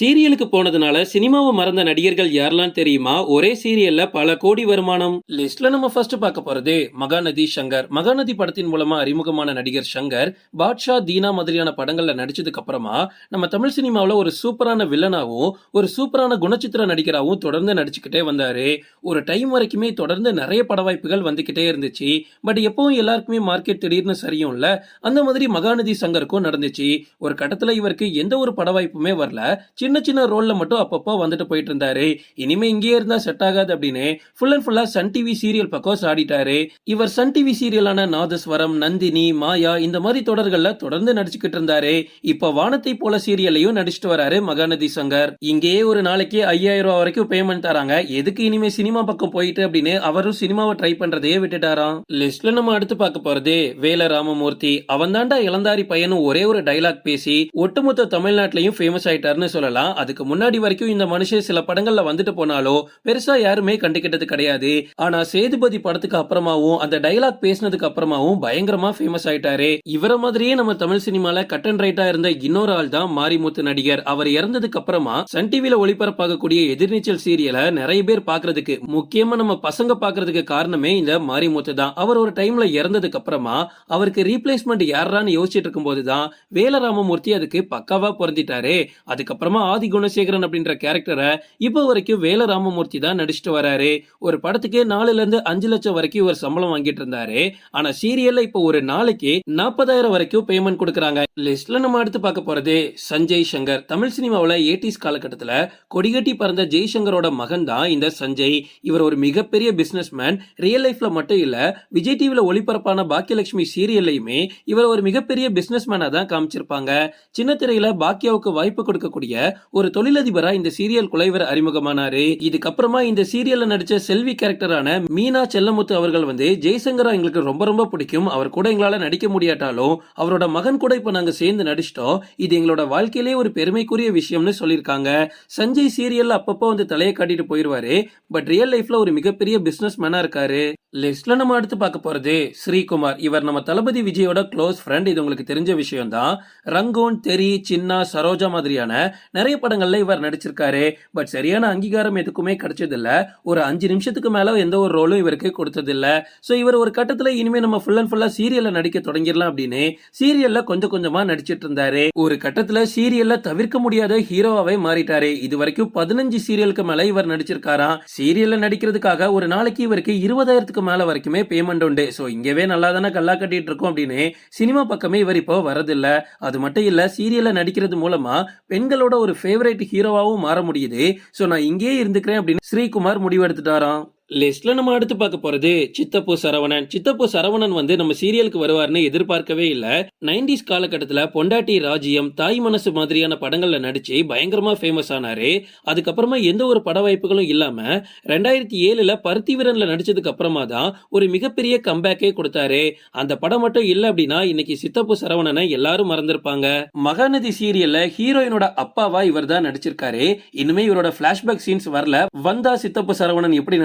சீரியலுக்கு போனதுனால சினிமாவை மறந்த நடிகர்கள் யாரெல்லாம் தெரியுமா? ஒரே சீரியல்ல பல கோடி வருமானம். லிஸ்ட்ல நம்ம ஃபர்ஸ்ட் பார்க்க போறது மகாநதி சங்கர். மகாநதி படத்தின் மூலமா அறிமுகமான நடிகர் சங்கர் பாட்ஷா தீனா மாதிரியான படங்கள்ல நடிச்சதுக்கு அப்புறமா நம்ம தமிழ் சினிமாவில் ஒரு சூப்பரான வில்லனாகவும் ஒரு சூப்பரான குணச்சித்திர நடிகராகவும் தொடர்ந்து நடிச்சுக்கிட்டே வந்தாரு. ஒரு டைம் வரைக்குமே தொடர்ந்து நிறைய பட வாய்ப்புகள் வந்துகிட்டே இருந்துச்சு. பட் எப்பவும் எல்லாருக்குமே மார்க்கெட் திடீர்னு சரியும்ல அந்த மாதிரி மகாநதி சங்கருக்கும் நடந்துச்சு. ஒரு கட்டத்துல இவருக்கு எந்த ஒரு பட வாய்ப்புமே வரல. சின்ன சின்ன ரோல்ல மட்டும் அப்பப்போ வந்துட்டு போயிட்டு இருந்தாரு இனிமே இங்கேயே இருந்தா செட் ஆகாது அப்படின்னு ஃபுல் அண்ட் ஃபுல்லா சன் டிவி சீரியல் பக்கம் சாடிட்டாரு. இவர் சன் டிவி சீரியலான நாதஸ்வரம் நந்தினி மாயா இந்த மாதிரி தொடர்கள்ல தொடர்ந்து நடிச்சுக்கிட்டு இருந்தாரு. இப்ப வானத்தை போல சீரியல்லையும் நடிச்சிட்டு வராரு மகாநதி சங்கர். இங்கேயே ஒரு நாளைக்கு ஐயாயிரம் ரூபாய் வரைக்கும் பேமெண்ட் தராங்க. எதுக்கு இனிமே சினிமா பக்கம் போயிட்டு அப்படின்னு அவரும் சினிமாவை ட்ரை பண்றதையே விட்டுட்டாராம். லிஸ்ட்ல நம்ம அடுத்து பார்க்க போறது வேல ராமமூர்த்தி அவன் தாண்டா இளந்தாரி பையனும் ஒரே ஒரு டைலாக் பேசி ஒட்டுமொத்த தமிழ்நாட்டிலையும் ஃபேமஸ் ஆயிட்டாருன்னு சொல்லலாம். சொல்லலாம் அதுக்கு முன்னாடி வரைக்கும் இந்த மனுஷன் சில படங்கள்ல வந்துட்டு போனாலும் பெருசா யாருமே கண்டுகிட்டது கிடையாது. ஆனா சேதுபதி படத்துக்கு அப்புறமாவும் அந்த டைலாக் பேசினதுக்கு அப்புறமாவும் பயங்கரமா ஃபேமஸ் ஆயிட்டாரு. இவர மாதிரியே நம்ம தமிழ் சினிமால கட் அண்ட் ரைட்டா இருந்த இன்னொரு ஆள் தான் மாரிமுத்து நடிகர். அவர் இறந்ததுக்கு அப்புறமா சன் டிவில ஒளிபரப்பாகக்கூடிய எதிர்நீச்சல் சீரியலை நிறைய பேர் பாக்குறதுக்கு முக்கியமா நம்ம பசங்க பாக்குறதுக்கு காரணமே இந்த மாரிமுத்து தான். அவர் ஒரு டைம்ல இறந்ததுக்கு அப்புறமா அவருக்கு ரீப்ளேஸ்மெண்ட் யாரான்னு யோசிச்சுட்டு இருக்கும் போதுதான் வேலராமமூர்த்தி அதுக்கு பக்காவா பொருந்திட்டாரு. அதுக்கப்புறமா ஆதி குணசேகரன் அப்படின்ற கேரக்டரை இப்போ வரைக்கும் வேலராமமூர்த்தி தான் நடிச்சுட்டு வராரு. ஒரு படத்துக்கு நாலுல இருந்து அஞ்சு லட்சம் வரைக்கும் இவர் சம்பளம் வாங்கிட்டு இருந்தாரு. ஆனா சீரியல்ல இப்போ ஒரு நாளைக்கு நாற்பதாயிரம் வரைக்கும் பேமெண்ட் கொடுக்கறாங்க. லிஸ்ட்ல நம்ம அடுத்து பார்க்க போறது சஞ்சய் சங்கர். தமிழ் சினிமாவில் ஏடிஸ் காலகட்டத்தில் கொடிகட்டி பறந்த ஜெய்சங்கரோட மகன் தான் இந்த சஞ்சய். இவர் ஒரு மிகப்பெரிய பிசினஸ் மேன் ரியல் லைஃப்ல மட்டும் இல்ல விஜய் டிவில ஒளிபரப்பான பாக்கியலட்சுமி சீரியல்லையுமே இவர் ஒரு மிகப்பெரிய பிசினஸ் மேனா தான் காமிச்சிருப்பாங்க. சின்ன திரையில பாக்கியாவுக்கு வாய்ப்பு கொடுக்கக்கூடிய ஒரு தொழிலதிபரா இந்த சீரியல் குலைவர் அறிமுகமானாரு. இதுக்கப்புறமா இந்த சீரியல்ல நடிச்ச செல்வி கேரக்டரான மீனா செல்லமுத்து அவர்கள் வந்து ஜெய்சங்கரா எங்களுக்கு ரொம்ப ரொம்ப பிடிக்கும். அவர் கூட எங்களால நடிக்க முடியாட்டாலும் அவரோட மகன் கூட இப்ப நாங்க சேர்ந்து நடிச்சிட்டோம். இது எங்களோட வாழ்க்கையிலே ஒரு பெருமைக்குரிய விஷயம்னு சொல்லியிருக்காங்க. சஞ்சய் சீரியல்ல அப்பப்போ வந்து தலையை காட்டிட்டு போயிருவாரு. பட் ரியல் லைஃப்ல ஒரு மிகப்பெரிய பிசினஸ் மேனா இருக்காரு. லிஸ்ட்ல நம்ம அடுத்து பார்க்க போறது ஸ்ரீகுமார். இவர் நம்ம தளபதி விஜயோட க்ளோஸ் ஃப்ரெண்ட் இது உங்களுக்கு தெரிஞ்ச விஷயம் தான் ரங்கோன் தெரி சின்னா சரோஜா மாதிரியான நிறைய படங்கள்ல இவர் நடிச்சிருக்காரு. பட் சரியான அங்கீகாரம் எதுக்குமே கிடைச்சதில்ல. ஒரு அஞ்சு நிமிஷத்துக்கு மேல எந்த ஒரு ரோலும் இவருக்கு கொடுத்ததில்ல. ஸோ இவர் ஒரு கட்டத்துல இனிமே நம்ம ஃபுல் அண்ட் ஃபுல்லா சீரியல்ல நடிக்க தொடங்கிடலாம் அப்படின்னு சீரியல்ல கொஞ்சம் கொஞ்சமா நடிச்சிட்டு இருந்தாரு ஒரு கட்டத்துல சீரியல்ல தவிர்க்க முடியாத ஹீரோவாவே மாறிட்டாரு. இது வரைக்கும் பதினஞ்சு சீரியலுக்கு மேல இவர் நடிச்சிருக்காராம். சீரியல்ல நடிக்கிறதுக்காக ஒரு நாளைக்கு இவருக்கு இருபதாயிரத்துக்கு மேல வரைக்குமே பேமெண்ட் உண்டு. சோ இங்கேவே நல்லா தானே கல்லா கட்டிட்டு இருக்கோம் அப்படின்னு சினிமா பக்கமே இவர் இப்போ வரதில்ல. அது மட்டும் இல்லை சீரியலில் நடிக்கிறது மூலமா பெண்களோட ஒரு ஃபேவரேட் ஹீரோவாவும் மாற முடியுது. ஸோ நான் இங்கேயே இருந்துக்கிறேன் அப்படின்னு ஸ்ரீகுமார் முடிவெடுத்துட்டாராம். லிஸ்ட்ல நம்ம அடுத்து பார்க்க போறது சித்தப்பு சரவணன். சித்தப்பு சரவணன் வந்து நம்ம சீரியலுக்கு வருவார்னு எதிர்பார்க்கவே இல்ல. நைன்டிஸ் காலகட்டத்தில் பொண்டாட்டி ராஜ்யம் தாய் மனசு மாதிரியான படங்கள்ல நடிச்சு பயங்கரமா ஃபேமஸ் ஆனாரு. அதுக்கப்புறமா எந்த ஒரு பட வாய்ப்புகளும் இல்லாம ரெண்டாயிரத்தி ஏழுல பருத்தி வீரன்ல நடிச்சதுக்கு அப்புறமா தான் ஒரு மிகப்பெரிய கம்பேக்கே கொடுத்தாரு. அந்த படம் மட்டும் இல்ல அப்படின்னா இன்னைக்கு சித்தப்பு சரவணனை எல்லாரும் மறந்திருப்பாங்க. மகாநதி சீரியல்ல ஹீரோயினோட அப்பாவா இவர் தான் நடிச்சிருக்காரு. இனிமே இவரோட பிளாஷ்பேக் சீன்ஸ் வரல. வந்தா சித்தப்பு சரவணன் எப்படி